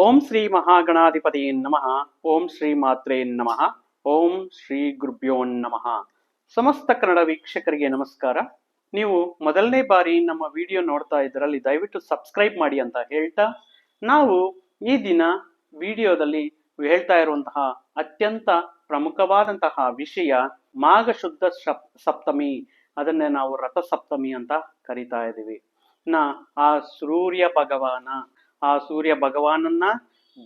ಓಂ ಶ್ರೀ ಮಹಾಗಣಾಧಿಪತಿ ನಮಃ. ಓಂ ಶ್ರೀ ಮಾತ್ರೇ ನಮಃ. ಓಂ ಶ್ರೀ ಗುರುಭ್ಯೋ ನಮಃ. ಸಮಸ್ತ ಕನ್ನಡ ವೀಕ್ಷಕರಿಗೆ ನಮಸ್ಕಾರ. ನೀವು ಮೊದಲನೇ ಬಾರಿ ನಮ್ಮ ವಿಡಿಯೋ ನೋಡ್ತಾ ಇದ್ದರಲ್ಲಿ ದಯವಿಟ್ಟು ಸಬ್ಸ್ಕ್ರೈಬ್ ಮಾಡಿ ಅಂತ ಹೇಳ್ತಾ, ನಾವು ಈ ದಿನ ವಿಡಿಯೋದಲ್ಲಿ ಹೇಳ್ತಾ ಇರುವಂತಹ ಅತ್ಯಂತ ಪ್ರಮುಖವಾದಂತಹ ವಿಷಯ ಮಾಘ ಶುದ್ಧ ಸಪ್ತಮಿ. ಅದನ್ನೇ ನಾವು ರಥಸಪ್ತಮಿ ಅಂತ ಕರಿತಾ ಇದ್ದೀವಿ. ನಾ ಆ ಸೂರ್ಯ ಭಗವಾನ ಆ ಸೂರ್ಯ ಭಗವಾನನ್ನ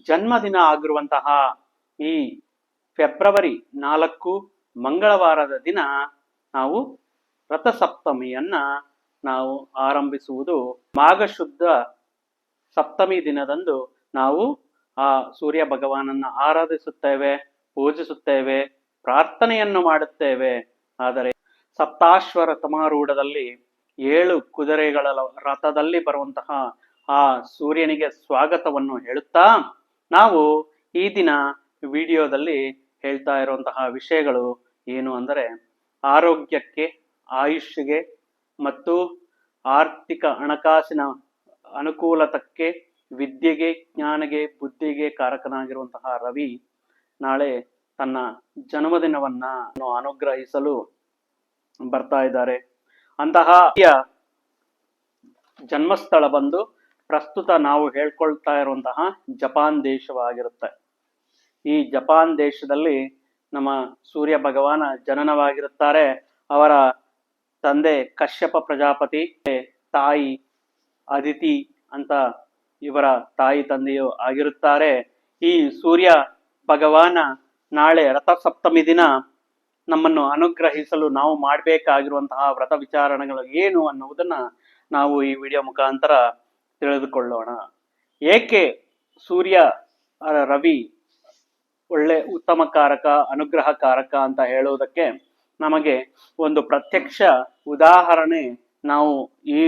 ಜನ್ಮದಿನ ಆಗಿರುವಂತಹ ಈ ಫೆಬ್ರವರಿ ನಾಲ್ಕು ಮಂಗಳವಾರದ ದಿನ ನಾವು ರಥಸಪ್ತಮಿಯನ್ನ ನಾವು ಆರಂಭಿಸುವುದು. ಮಾಘ ಶುದ್ಧ ಸಪ್ತಮಿ ದಿನದಂದು ನಾವು ಆ ಸೂರ್ಯ ಭಗವಾನನ್ನ ಆರಾಧಿಸುತ್ತೇವೆ, ಪೂಜಿಸುತ್ತೇವೆ, ಪ್ರಾರ್ಥನೆಯನ್ನು ಮಾಡುತ್ತೇವೆ. ಆದರೆ ಸಪ್ತಾಶ್ವರ ಸಮಾರೂಢದಲ್ಲಿ ಏಳು ಕುದುರೆಗಳ ರಥದಲ್ಲಿ ಬರುವಂತಹ ಆ ಸೂರ್ಯನಿಗೆ ಸ್ವಾಗತವನ್ನು ಹೇಳುತ್ತಾ ನಾವು ಈ ದಿನ ವಿಡಿಯೋದಲ್ಲಿ ಹೇಳ್ತಾ ಇರುವಂತಹ ವಿಷಯಗಳು ಏನು ಅಂದರೆ ಆರೋಗ್ಯಕ್ಕೆ, ಆಯುಷ್ಗೆ ಮತ್ತು ಆರ್ಥಿಕ ಹಣಕಾಸಿನ ಅನುಕೂಲತಕ್ಕೆ, ವಿದ್ಯೆಗೆ, ಜ್ಞಾನಗೆ, ಬುದ್ಧಿಗೆ ಕಾರಕನಾಗಿರುವಂತಹ ರವಿ ನಾಳೆ ತನ್ನ ಜನ್ಮದಿನವನ್ನ ಅನುಗ್ರಹಿಸಲು ಬರ್ತಾ ಇದ್ದಾರೆ. ಅಂತಹ ಜನ್ಮಸ್ಥಳ ಬಂದು ಪ್ರಸ್ತುತ ನಾವು ಹೇಳ್ಕೊಳ್ತಾ ಇರುವಂತಹ ಜಪಾನ್ ದೇಶವಾಗಿರುತ್ತೆ. ಈ ಜಪಾನ್ ದೇಶದಲ್ಲಿ ನಮ್ಮ ಸೂರ್ಯ ಭಗವಾನ ಜನನವಾಗಿರುತ್ತಾರೆ. ಅವರ ತಂದೆ ಕಶ್ಯಪ ಪ್ರಜಾಪತಿ, ತಾಯಿ ಅದಿತಿ ಅಂತ ಇವರ ತಾಯಿ ತಂದೆಯು ಆಗಿರುತ್ತಾರೆ. ಈ ಸೂರ್ಯ ಭಗವಾನ ನಾಳೆ ರಥಸಪ್ತಮಿ ದಿನ ನಮ್ಮನ್ನು ಅನುಗ್ರಹಿಸಲು ನಾವು ಮಾಡಬೇಕಾಗಿರುವಂತಹ ವ್ರತ ವಿಚಾರಣೆಗಳು ಏನು ಅನ್ನುವುದನ್ನ ನಾವು ಈ ವಿಡಿಯೋ ಮುಖಾಂತರ ತಿಳಿದುಕೊಳ್ಳೋಣ. ಏಕೆ ಸೂರ್ಯ ರವಿ ಒಳ್ಳೆ ಉತ್ತಮ ಕಾರಕ, ಅನುಗ್ರಹ ಕಾರಕ ಅಂತ ಹೇಳುವುದಕ್ಕೆ ನಮಗೆ ಒಂದು ಪ್ರತ್ಯಕ್ಷ ಉದಾಹರಣೆ ನಾವು ಈ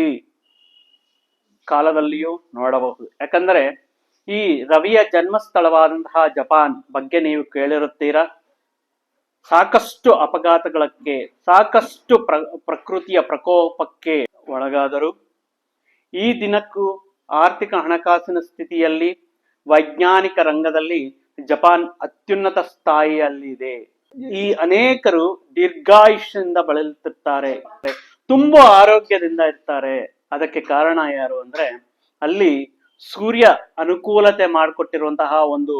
ಕಾಲದಲ್ಲಿಯೂ ನೋಡಬಹುದು. ಯಾಕಂದರೆ ಈ ರವಿಯ ಜನ್ಮಸ್ಥಳವಾದಂತಹ ಜಪಾನ್ ಬಗ್ಗೆ ನೀವು ಕೇಳಿರುತ್ತೀರಾ? ಸಾಕಷ್ಟು ಅಪಘಾತಗಳಕ್ಕೆ, ಸಾಕಷ್ಟು ಪ್ರ, ಪ್ರಕೃತಿಯ ಪ್ರಕೋಪಕ್ಕೆ ಒಳಗಾದರು ಈ ದಿನಕ್ಕೂ ಆರ್ಥಿಕ ಹಣಕಾಸಿನ ಸ್ಥಿತಿಯಲ್ಲಿ ವೈಜ್ಞಾನಿಕ ರಂಗದಲ್ಲಿ ಜಪಾನ್ ಅತ್ಯುನ್ನತ ಸ್ಥಾಯಿಯಲ್ಲಿದೆ. ಈ ಅನೇಕರು ದೀರ್ಘಾಯುಷ್ಯದಿಂದ ಬಳಲುತ್ತಿರ್ತಾರೆ. ತುಂಬಾ ಆರೋಗ್ಯದಿಂದ ಇರ್ತಾರೆ. ಅದಕ್ಕೆ ಕಾರಣ ಯಾರು ಅಂದ್ರೆ, ಅಲ್ಲಿ ಸೂರ್ಯ ಅನುಕೂಲತೆ ಮಾಡಿಕೊಟ್ಟಿರುವಂತಹ ಒಂದು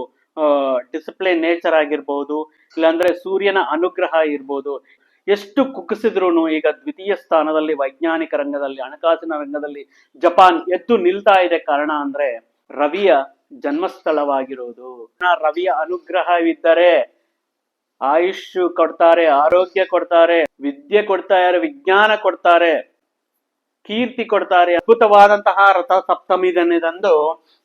ಡಿಸಿಪ್ಲಿನ್ ನೇಚರ್ ಆಗಿರ್ಬೋದು, ಇಲ್ಲಾಂದ್ರೆ ಸೂರ್ಯನ ಅನುಗ್ರಹ ಇರ್ಬೋದು ಎಷ್ಟು ಕುಗ್ಗಿಸಿದ್ರು ಈಗ ದ್ವಿತೀಯ ಸ್ಥಾನದಲ್ಲಿ ವೈಜ್ಞಾನಿಕ ರಂಗದಲ್ಲಿ ಹಣಕಾಸಿನ ರಂಗದಲ್ಲಿ ಜಪಾನ್ ಎದ್ದು ನಿಲ್ತಾ ಇದೆ ಕಾರಣ ಅಂದ್ರೆ ರವಿಯ ಜನ್ಮಸ್ಥಳವಾಗಿರುವುದು ರವಿಯ ಅನುಗ್ರಹವಿದ್ದರೆ ಆಯುಷ್ ಕೊಡ್ತಾರೆ, ಆರೋಗ್ಯ ಕೊಡ್ತಾರೆ, ವಿದ್ಯೆ ಕೊಡ್ತಾರೆ, ವಿಜ್ಞಾನ ಕೊಡ್ತಾರೆ. ಕೀರ್ತಿ ಕೊಡ್ತಾರೆ, ಅದ್ಭುತವಾದಂತಹ ರಥ ಸಪ್ತಮಿ ದಿನದಂದು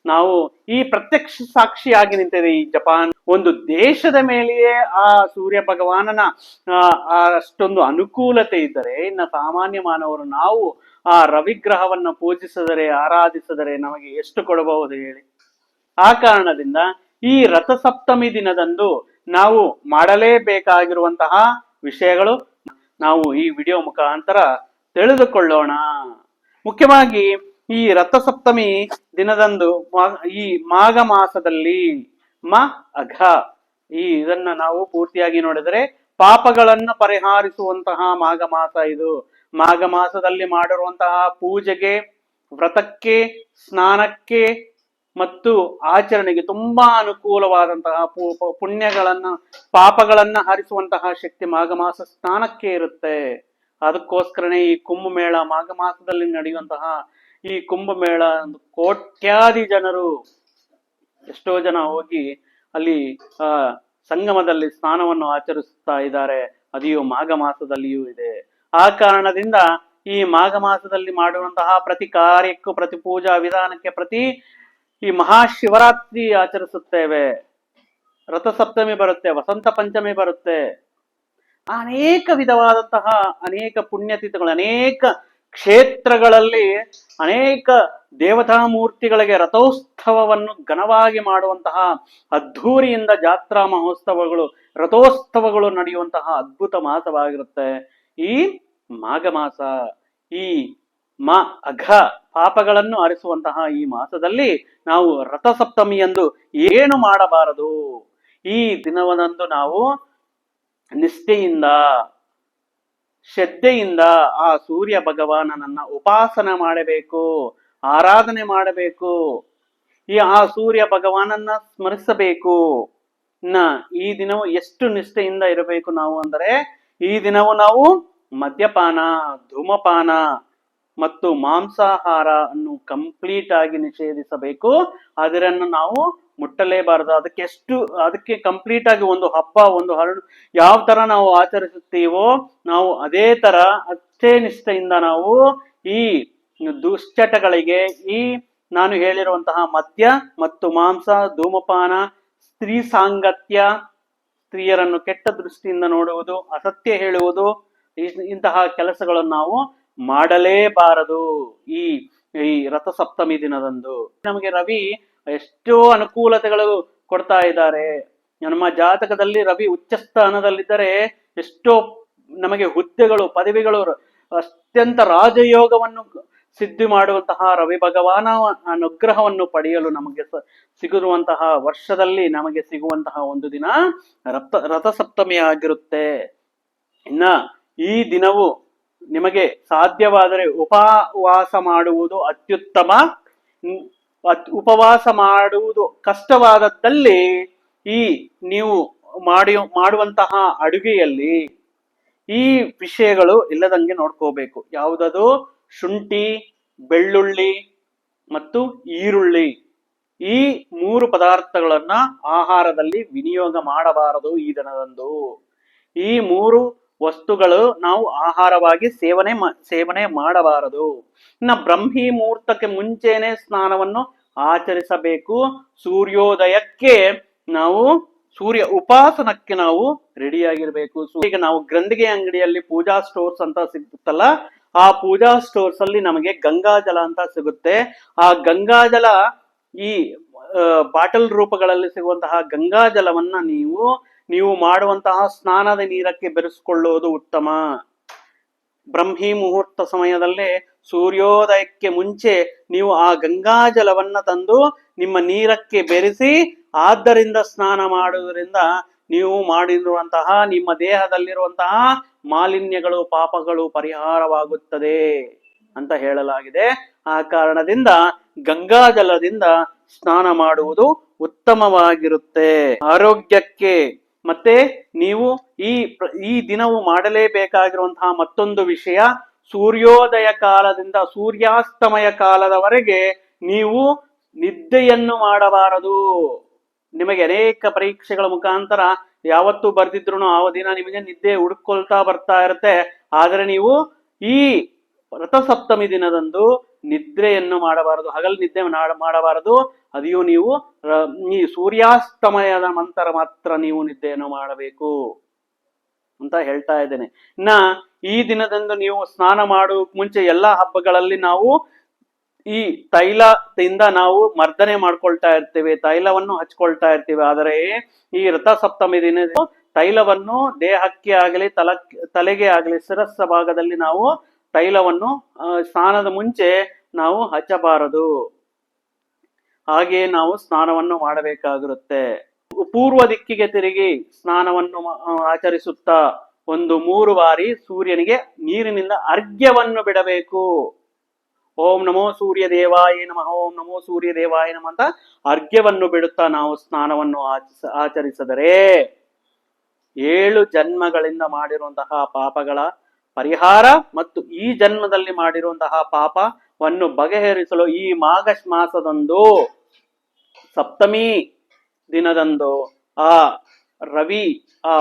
ನಾವು ಈ ಪ್ರತ್ಯಕ್ಷ ಸಾಕ್ಷಿಯಾಗಿ ನಿಂತಿದೆ ಈ ಜಪಾನ್. ಒಂದು ದೇಶದ ಮೇಲೆಯೇ ಆ ಸೂರ್ಯ ಭಗವಾನನ ಅಷ್ಟೊಂದು ಅನುಕೂಲತೆ ಇದ್ದರೆ, ಇನ್ನು ಸಾಮಾನ್ಯ ಮಾನವರು ನಾವು ಆ ರವಿಗ್ರಹವನ್ನ ಪೂಜಿಸಿದರೆ, ಆರಾಧಿಸಿದರೆ ನಮಗೆ ಎಷ್ಟು ಕೊಡಬಹುದು ಹೇಳಿ. ಆ ಕಾರಣದಿಂದ ಈ ರಥಸಪ್ತಮಿ ದಿನದಂದು ನಾವು ಮಾಡಲೇಬೇಕಾಗಿರುವಂತಹ ವಿಷಯಗಳು, ನಾವು ಈ ವಿಡಿಯೋ ಮುಖಾಂತರ ತಿಳಿದುಕೊಳ್ಳೋಣ. ಮುಖ್ಯವಾಗಿ ಈ ರಥಸಪ್ತಮಿ ದಿನದಂದು ಈ ಮಾಘ ಮಾಸದಲ್ಲಿ ಮ, ಅಘ. ಈ ಇದನ್ನ ನಾವು ಪೂರ್ತಿಯಾಗಿ ನೋಡಿದರೆ ಪಾಪಗಳನ್ನು ಪರಿಹಾರಿಸುವಂತಹ ಮಾಘ ಮಾಸ ಇದು. ಮಾಘ ಮಾಸದಲ್ಲಿ ಮಾಡಿರುವಂತಹ ಪೂಜೆಗೆ, ವ್ರತಕ್ಕೆ, ಸ್ನಾನಕ್ಕೆ ಮತ್ತು ಆಚರಣೆಗೆ ತುಂಬಾ ಅನುಕೂಲವಾದಂತಹ ಪುಣ್ಯಗಳನ್ನ, ಪಾಪಗಳನ್ನ ಹರಿಸುವಂತಹ ಶಕ್ತಿ ಮಾಘ ಮಾಸ ಸ್ನಾನಕ್ಕೆ ಇರುತ್ತೆ. ಅದಕ್ಕೋಸ್ಕರನೇ ಈ ಕುಂಭಮೇಳ ಮಾಘ ಮಾಸದಲ್ಲಿ ನಡೆಯುವಂತಹ ಈ ಕುಂಭಮೇಳ ಒಂದು ಕೋಟ್ಯಾದಿ ಜನರು ಎಷ್ಟೋ ಜನ ಹೋಗಿ ಅಲ್ಲಿ, ಆ, ಸಂಗಮದಲ್ಲಿ ಸ್ನಾನವನ್ನು ಆಚರಿಸುತ್ತಾ ಇದ್ದಾರೆ. ಅದಿಯು ಮಾಘ ಮಾಸದಲ್ಲಿಯೂ ಇದೆ. ಆ ಕಾರಣದಿಂದ ಈ ಮಾಘ ಮಾಸದಲ್ಲಿ ಮಾಡುವಂತಹ ಪ್ರತಿ ಕಾರ್ಯಕ್ಕೂ, ಪ್ರತಿ ಪೂಜಾ ವಿಧಾನಕ್ಕೆ ಪ್ರತಿ ಈ ಮಹಾಶಿವರಾತ್ರಿ ಆಚರಿಸುತ್ತೇವೆ. ರಥಸಪ್ತಮಿ ಬರುತ್ತೆ, ವಸಂತ ಪಂಚಮಿ ಬರುತ್ತೆ. ಅನೇಕ ವಿಧವಾದಂತಹ ಅನೇಕ ಪುಣ್ಯತಿಥಿಗಳು ಅನೇಕ ಕ್ಷೇತ್ರಗಳಲ್ಲಿ ಅನೇಕ ದೇವತಾ ಮೂರ್ತಿಗಳಿಗೆ ರಥೋತ್ಸವವನ್ನು ಘನವಾಗಿ ಮಾಡುವಂತಹ ಅದ್ಧೂರಿಯಿಂದ ಜಾತ್ರಾ ಮಹೋತ್ಸವಗಳು, ರಥೋತ್ಸವಗಳು ನಡೆಯುವಂತಹ ಅದ್ಭುತ ಮಾಸವಾಗಿರುತ್ತೆ. ಈ ಮಾಘ ಮಾಸ ಈ ಮ ಅಘ ಪಾಪಗಳನ್ನು ಅರಿಸುವಂತಹ ಈ ಮಾಸದಲ್ಲಿ ನಾವು ರಥಸಪ್ತಮಿಯಂದು ಏನು ಮಾಡಬಾರದು? ಈ ದಿನವನಂದು ನಾವು ನಿಷ್ಠೆಯಿಂದ, ಶ್ರದ್ಧೆಯಿಂದ ಆ ಸೂರ್ಯ ಭಗವಾನನನ್ನ ಉಪಾಸನ ಮಾಡಬೇಕು, ಆರಾಧನೆ ಮಾಡಬೇಕು. ಈ ಆ ಸೂರ್ಯ ಭಗವಾನನ್ನ ಸ್ಮರಿಸಬೇಕು. ನ, ಈ ದಿನವು ಎಷ್ಟು ನಿಷ್ಠೆಯಿಂದ ಇರಬೇಕು ನಾವು ಅಂದರೆ, ಈ ದಿನವು ನಾವು ಮದ್ಯಪಾನ, ಧೂಮಪಾನ ಮತ್ತು ಮಾಂಸಾಹಾರ ಅನ್ನು ಕಂಪ್ಲೀಟ್ ಆಗಿ ನಿಷೇಧಿಸಬೇಕು. ಅದರನ್ನು ನಾವು ಮುಟ್ಟಲೇಬಾರದು. ಅದಕ್ಕೆ ಎಷ್ಟು, ಅದಕ್ಕೆ ಕಂಪ್ಲೀಟ್ ಆಗಿ ಒಂದು ಹಬ್ಬ, ಒಂದು ಹರಡು, ಯಾವ ತರ ನಾವು ಆಚರಿಸುತ್ತೀವೋ, ನಾವು ಅದೇ ತರ ಅಷ್ಟೇ ನಿಷ್ಠೆಯಿಂದ ನಾವು ಈ ದುಶ್ಚಟಗಳಿಗೆ, ಈ ನಾನು ಹೇಳಿರುವಂತಹ ಮದ್ಯ ಮತ್ತು ಮಾಂಸ, ಧೂಮಪಾನ, ಸ್ತ್ರೀ ಸಾಂಗತ್ಯ, ಸ್ತ್ರೀಯರನ್ನು ಕೆಟ್ಟ ದೃಷ್ಟಿಯಿಂದ ನೋಡುವುದು, ಅಸತ್ಯ ಹೇಳುವುದು ಇಂತಹ ಕೆಲಸಗಳನ್ನು ನಾವು ಮಾಡಲೇಬಾರದು ಈ ಈ ರಥಸಪ್ತಮಿ ದಿನದಂದು. ನಮಗೆ ರವಿ ಎಷ್ಟೋ ಅನುಕೂಲತೆಗಳು ಕೊಡ್ತಾ ಇದ್ದಾರೆ. ನಮ್ಮ ಜಾತಕದಲ್ಲಿ ರವಿ ಉಚ್ಚ ಸ್ಥಾನದಲ್ಲಿದ್ದರೆ ಎಷ್ಟೋ ನಮಗೆ ಹುದ್ದೆಗಳು, ಪದವಿಗಳು, ಅತ್ಯಂತ ರಾಜಯೋಗವನ್ನು ಸಿದ್ಧಿ ಮಾಡುವಂತಹ ರವಿ ಭಗವಾನ ಅನುಗ್ರಹವನ್ನು ಪಡೆಯಲು ನಮಗೆ ಸಿಗುವಂತಹ ವರ್ಷದಲ್ಲಿ ನಮಗೆ ಸಿಗುವಂತಹ ಒಂದು ದಿನ ರಥ, ರಥಸಪ್ತಮಿ ಆಗಿರುತ್ತೆ. ಇನ್ನ ಈ ದಿನವು ನಿಮಗೆ ಸಾಧ್ಯವಾದರೆ ಉಪವಾಸ ಮಾಡುವುದು ಅತ್ಯುತ್ತಮ. ಉಪವಾಸ ಮಾಡುವುದು ಕಷ್ಟವಾದದ್ದಲ್ಲಿ ಈ ನೀವು ಮಾಡಿ, ಮಾಡುವಂತಹ ಅಡುಗೆಯಲ್ಲಿ ಈ ವಿಷಯಗಳು ಇಲ್ಲದಂಗೆ ನೋಡ್ಕೋಬೇಕು. ಯಾವುದದು? ಶುಂಠಿ, ಬೆಳ್ಳುಳ್ಳಿ ಮತ್ತು ಈರುಳ್ಳಿ. ಈ ಮೂರು ಪದಾರ್ಥಗಳನ್ನ ಆಹಾರದಲ್ಲಿ ವಿನಿಯೋಗ ಮಾಡಬಾರದು ಈ ದಿನದಂದು. ಈ ಮೂರು ವಸ್ತುಗಳು ನಾವು ಆಹಾರವಾಗಿ ಸೇವನೆ ಸೇವನೆ ಮಾಡಬಾರದು. ಇನ್ನ ಬ್ರಹ್ಮಿ ಮುಹೂರ್ತಕ್ಕೆ ಮುಂಚೆನೆ ಸ್ನಾನವನ್ನು ಆಚರಿಸಬೇಕು. ಸೂರ್ಯೋದಯಕ್ಕೆ ನಾವು ಸೂರ್ಯ ಉಪಾಸನಕ್ಕೆ ನಾವು ರೆಡಿಯಾಗಿರ್ಬೇಕು. ಈಗ ನಾವು ಗ್ರಂಥಿಗೆ ಅಂಗಡಿಯಲ್ಲಿ ಪೂಜಾ ಸ್ಟೋರ್ಸ್ ಅಂತ ಸಿಗುತ್ತಲ್ಲ, ಆ ಪೂಜಾ ಸ್ಟೋರ್ಸ್ ಅಲ್ಲಿ ನಮಗೆ ಗಂಗಾಜಲ ಅಂತ ಸಿಗುತ್ತೆ. ಆ ಗಂಗಾಜಲ ಈ ಬಾಟಲ್ ರೂಪಗಳಲ್ಲಿ ಸಿಗುವಂತಹ ಗಂಗಾಜಲವನ್ನ ನೀವು ನೀವು ಮಾಡುವಂತಹ ಸ್ನಾನದ ನೀರಕ್ಕೆ ಬೆರೆಸಿಕೊಳ್ಳುವುದು ಉತ್ತಮ. ಬ್ರಹ್ಮಿ ಮುಹೂರ್ತ ಸಮಯದಲ್ಲೇ ಸೂರ್ಯೋದಯಕ್ಕೆ ಮುಂಚೆ ನೀವು ಆ ಗಂಗಾಜಲವನ್ನ ತಂದು ನಿಮ್ಮ ನೀರಕ್ಕೆ ಬೆರೆಸಿ ಆದ್ದರಿಂದ ಸ್ನಾನ ಮಾಡುವುದರಿಂದ ನೀವು ಮಾಡಿರುವಂತಹ ನಿಮ್ಮ ದೇಹದಲ್ಲಿರುವಂತಹ ಮಾಲಿನ್ಯಗಳು, ಪಾಪಗಳು ಪರಿಹಾರವಾಗುತ್ತದೆ ಅಂತ ಹೇಳಲಾಗಿದೆ. ಆ ಕಾರಣದಿಂದ ಗಂಗಾಜಲದಿಂದ ಸ್ನಾನ ಮಾಡುವುದು ಉತ್ತಮವಾಗಿರುತ್ತೆ. ಆರೋಗ್ಯಕ್ಕೆ ಮತ್ತೆ ನೀವು ಈ ಈ ದಿನವು ಮಾಡಲೇಬೇಕಾಗಿರುವಂತಹ ಮತ್ತೊಂದು ವಿಷಯ, ಸೂರ್ಯೋದಯ ಕಾಲದಿಂದ ಸೂರ್ಯಾಸ್ತಮಯ ಕಾಲದವರೆಗೆ ನೀವು ನಿದ್ದೆಯನ್ನು ಮಾಡಬಾರದು. ನಿಮಗೆ ಅನೇಕ ಪರೀಕ್ಷೆಗಳ ಮುಖಾಂತರ ಯಾವತ್ತು ಬರ್ದಿದ್ರು ಆ ದಿನ ನಿಮಗೆ ನಿದ್ದೆ ಹುಡುಕೊಳ್ತಾ ಬರ್ತಾ ಇರುತ್ತೆ. ಆದರೆ ನೀವು ಈ ರಥಸಪ್ತಮಿ ದಿನದಂದು ನಿದ್ರೆಯನ್ನು ಮಾಡಬಾರದು, ಹಗಲು ನಿದ್ದೆ ಮಾಡಬಾರದು. ಅದಿಯೂ ನೀವು ಈ ಸೂರ್ಯಾಸ್ತಮಯದ ನಂತರ ಮಾತ್ರ ನೀವು ನಿದ್ದೆಯನ್ನು ಮಾಡಬೇಕು ಅಂತ ಹೇಳ್ತಾ ಇದ್ದೇನೆ. ಇನ್ನ ಈ ದಿನದಂದು ನೀವು ಸ್ನಾನ ಮಾಡುವ ಮುಂಚೆ ಎಲ್ಲಾ ಹಬ್ಬಗಳಲ್ಲಿ ನಾವು ಈ ತೈಲದಿಂದ ನಾವು ಮರ್ದನೆ ಮಾಡ್ಕೊಳ್ತಾ ಇರ್ತೇವೆ, ತೈಲವನ್ನು ಹಚ್ಕೊಳ್ತಾ ಇರ್ತೇವೆ. ಆದರೆ ಈ ರಥಸಪ್ತಮಿ ದಿನ ತೈಲವನ್ನು ದೇಹಕ್ಕೆ ಆಗಲಿ ತಲ ತಲೆಗೆ ಆಗಲಿ, ಶಿರಸ್ಸ ಭಾಗದಲ್ಲಿ ನಾವು ತೈಲವನ್ನು ಸ್ನಾನದ ಮುಂಚೆ ನಾವು ಹಚ್ಚಬಾರದು. ಹಾಗೆಯೇ ನಾವು ಸ್ನಾನವನ್ನು ಮಾಡಬೇಕಾಗಿರುತ್ತೆ. ಪೂರ್ವ ದಿಕ್ಕಿಗೆ ತಿರುಗಿ ಸ್ನಾನವನ್ನು ಆಚರಿಸುತ್ತಾ ಒಂದು ಮೂರು ಬಾರಿ ಸೂರ್ಯನಿಗೆ ನೀರಿನಿಂದ ಅರ್ಘ್ಯವನ್ನು ಬಿಡಬೇಕು. ಓಂ ನಮೋ ಸೂರ್ಯ ದೇವಾಯ ನಮಃ, ಓಂ ನಮೋ ಸೂರ್ಯ ದೇವಾಯ ನಮಃ ಅಂತ ಅರ್ಘ್ಯವನ್ನು ಬಿಡುತ್ತಾ ನಾವು ಸ್ನಾನವನ್ನು ಆಚರಿಸ, ಆಚರಿಸಿದರೆ ಏಳು ಜನ್ಮಗಳಿಂದ ಮಾಡಿರುವಂತಹ ಪಾಪಗಳ ಪರಿಹಾರ ಮತ್ತು ಈ ಜನ್ಮದಲ್ಲಿ ಮಾಡಿರುವಂತಹ ಪಾಪವನ್ನು ಬಗೆಹರಿಸಲು ಈ ಮಾಘ ಮಾಸದಂದು ಸಪ್ತಮಿ ದಿನದಂದು ಆ ರವಿ, ಆ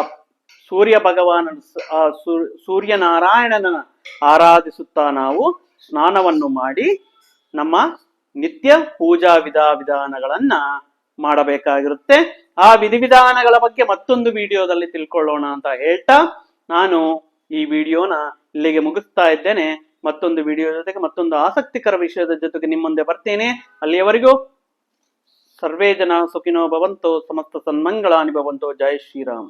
ಸೂರ್ಯ ಭಗವಾನ, ಆ ಸೂರ್ಯನಾರಾಯಣನ ಆರಾಧಿಸುತ್ತಾ ನಾವು ಸ್ನಾನವನ್ನು ಮಾಡಿ ನಮ್ಮ ನಿತ್ಯ ಪೂಜಾ ವಿಧ ವಿಧಾನಗಳನ್ನ ಮಾಡಬೇಕಾಗಿರುತ್ತೆ. ಆ ವಿಧಿವಿಧಾನಗಳ ಬಗ್ಗೆ ಮತ್ತೊಂದು ವಿಡಿಯೋದಲ್ಲಿ ತಿಳ್ಕೊಳ್ಳೋಣ ಅಂತ ಹೇಳ್ತಾ ನಾನು ಈ ವಿಡಿಯೋನ ಇಲ್ಲಿಗೆ ಮುಗಿಸ್ತಾ ಇದ್ದೇನೆ. ಮತ್ತೊಂದು ವಿಡಿಯೋ ಜೊತೆಗೆ ಮತ್ತೊಂದು ಆಸಕ್ತಿಕರ ವಿಷಯದ ಜೊತೆಗೆ ನಿಮ್ಮ ಮುಂದೆ ಬರ್ತೇನೆ. ಅಲ್ಲಿಯವರೆಗೂ ಸರ್ವೇ ಜನ ಸುಖಿನೋ ಭವಂತೋ, ಸಮಸ್ತ ಸನ್ಮಂಗಳಾನಿ ಭವಂತೋ ಜೈ ಶ್ರೀರಾಮ್.